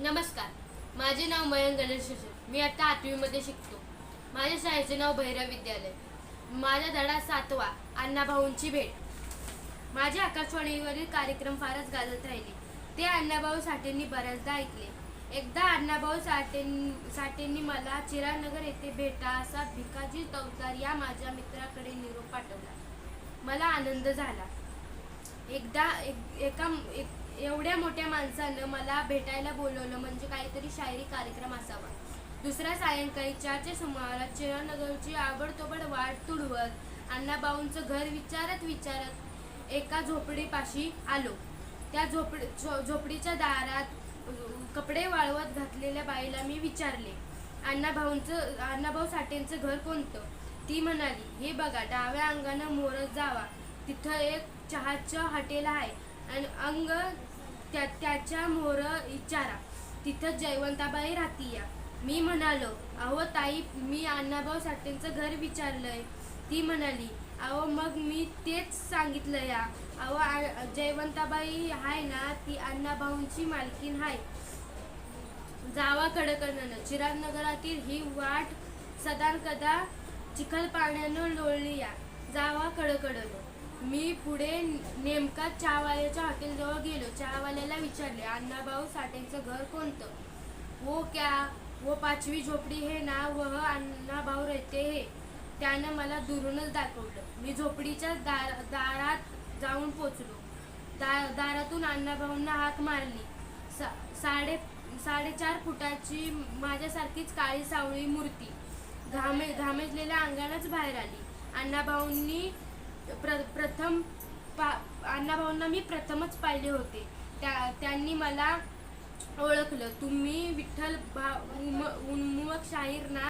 नमस्कार. माझे नाव मयंक गणेश शिशर मी आता आठवीमध्ये शिकतो. माझ्या शाळेचे नाव भैरव विद्यालय. माझा धडा सातवा अण्णाभाऊंची भेट. माझे आकाशवाणीवरील कार्यक्रम फारच गाजत राहिले. ते अण्णाभाऊ साठेंनी बऱ्याचदा ऐकले. एकदा अण्णाभाऊ साठें साठेंनी मला चिरानगर येथे भेटा असा भिकाजी तवतार या माझ्या मित्राकडे निरोप पाठवला. मला आनंद झाला. एकदा एक एका एक एवढ्या मोठ्या माणसानं मला भेटायला बोलवलं म्हणजे काहीतरी शायरी कार्यक्रम असावा. दुसऱ्या सायंकाळी चारच्या सुमारास चिरानगरची आवडतोबड वाट तुडवत अण्णाभाऊंचं घर विचारत विचारत एका झोपडीपाशी आलो. त्या झोपडी झो- झोपडीच्या दारात कपडे वाळवत घातलेल्या बाईला मी विचारले अण्णाभाऊंचं अण्णाभाऊ साठेंचं घर कोणतं? ती म्हणाली हे बघा डाव्या अंगानं मोरत जावा. तिथं एक चहाचं हॉटेल आहे. आणि अंग त्या त्याच्या मोर विचारा तिथं जयवंताबाई राहतीया. मी म्हणालो अहो ताई मी अण्णाभाऊ साठेंचं घर विचारलंय. ती म्हणाली अहो मग मी तेच सांगितलं या अहो जयवंताबाई आहे ना ती अण्णाभाऊंची मालकीन आहे जावा कडकडनं चिरागनगरातील ही वाट सदानकदा चिखल पाण्यानं लोळली या. जावा कडकडनं मी पुढे नेमका चहावाल्याच्या हॉटेलजवळ गेलो. चहावाल्याला विचारले अण्णाभाऊ साठेंचं घर कोणतं? वो क्या वो पाचवी झोपडी हे ना वह अण्णाभाऊ रहते हे. त्यानं मला दुरूनच दाखवलं. मी झोपडीच्या दार दारात जाऊन पोचलो. दा दारातून अण्णाभाऊंना हाक मारली. सा साडे साडेचार फुटाची माझ्यासारखीच काळी सावळी मूर्ती घामे घामेजलेल्या अंगानच बाहेर आली. अण्णाभाऊंनी प्र प्रथम पा अण्णाभाऊंना मी प्रथमच पाहिले होते. त्या त्यांनी मला ओळखलं. तुम्ही विठ्ठल भा उम उन्मुख शाहीर ना